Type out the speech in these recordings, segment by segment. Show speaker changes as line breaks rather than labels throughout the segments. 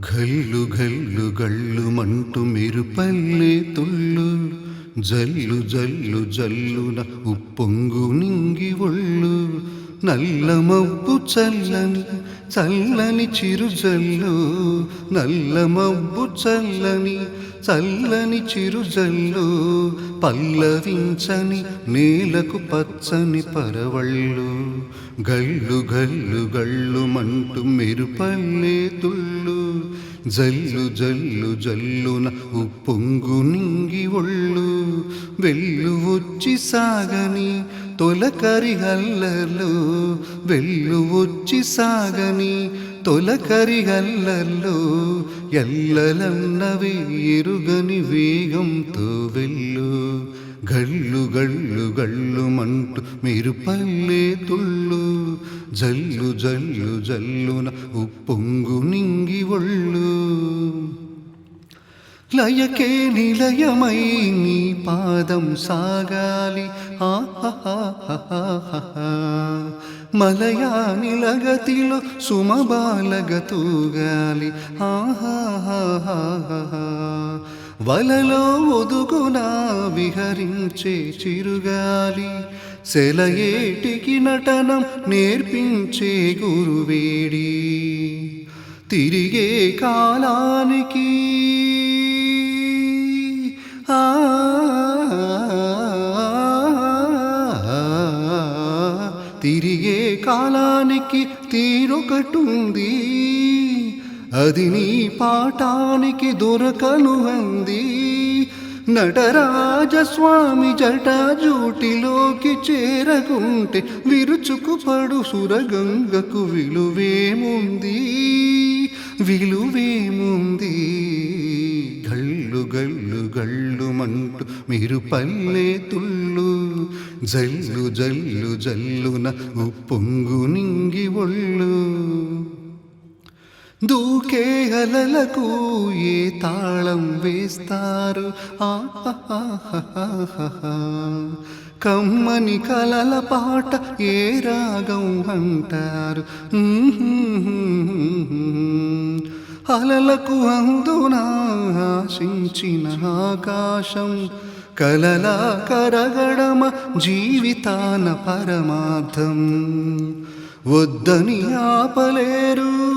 ఘల్లు ఘల్లు గళ్ళు మంటు మెరుపల్లే తుళ్ళు. జల్లు జల్లు జల్లున ఉప్పొంగు నింగి ఒళ్ళు. నల్ల మబ్బు చల్లని చల్లని చిరు జల్లు. నల్ల మబ్బు చల్లని చల్లని చిరు జల్లు. పల్లవించని నేలకు పచ్చని పరవళ్ళు. గల్లు గల్లు గళ్ళు మంటు మెరుపల్లే తుళ్ళు. జల్లు జల్లు జల్లున ఉప్పొంగు నింగి ఒళ్ళు వెళ్ళు వచ్చి సాగని తొలకరి హల్లలు వెళ్ళు వచ్చి సాగని తొలకరి హల్లర్లు ఎల్లలన్నవే ఎరుగని వేగంతో వెళ్ళు. గళ్ళు గళ్ళు గళ్ళు మంటు మీరు పల్లె తుళ్ళు జల్లు జల్లు జల్లున ఉప్పొంగు నింగి ఒళ్ళు లయకే నిలయమై నీ పాదం సాగాలి మలయా నిలగతిలో సుమబాలగతూగాలి వలలో ఒదుగునా విహరించే చిరుగాలి సెలయేటికి నటనం నేర్పించే గురువేడి తిరిగే కాలానికి ఆ తిరిగే కాలానికి తీరొకటుంది అది నీ పాఠానికి దొరకను అంది నటరాజస్వామి జటాజూటిలోకి చేరకుంటే విరుచుకుపడు సురగంగకు విలువేముంది? విలువేముంది? గళ్ళు గళ్ళు గళ్ళు మంటు మీరు పల్లె తుళ్ళు జల్లు జల్లు జల్లున ఉప్పొంగు నింగి ఒళ్ళు. దూకే అలలకు ఏ తాళం వేస్తారు? కమ్మని కలల పాట ఏ రాగం అంటారు? అలలకు అందున ఆశించిన ఆకాశం కలలా కరగడమ జీవితాన పరమార్థం. వద్దని ఆపలేరు.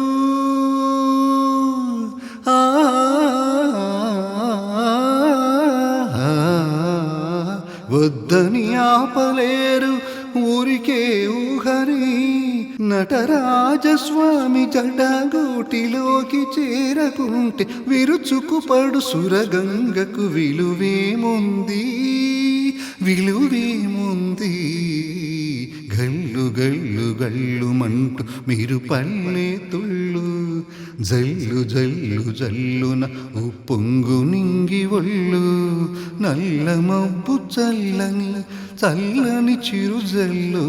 వద్దని ఆపలేరు ఊరికే ఊహరి. నటరాజస్వామి జడగోటిలోకి చేరకుంటే విరుచుకుపడు సురగంగకు విలువేముంది? విలువేముంది? గల్లు గల్లు గల్లు మంటు మీరు పల్లె జల్లు జల్లు జల్లున ఉప్పొంగు నింగి ఒళ్ళు నల్ల మబ్బు చల్లని చల్లని చిరు జల్లు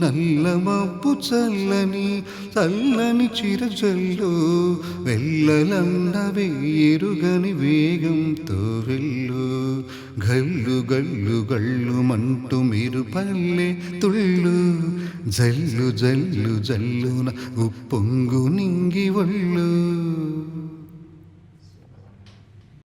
నల్ల మబ్బు చల్లని చల్లని చిరు జల్లు వెళ్ళలన్న వేరుగని వేగంతో వెళ్ళు. గల్లు గల్లు గళ్ళు మంటు మీరు పల్లె తుళ్ళు జల్లు జల్లు జల్లున ఉప్పొంగు నింగి ఒళ్ళు.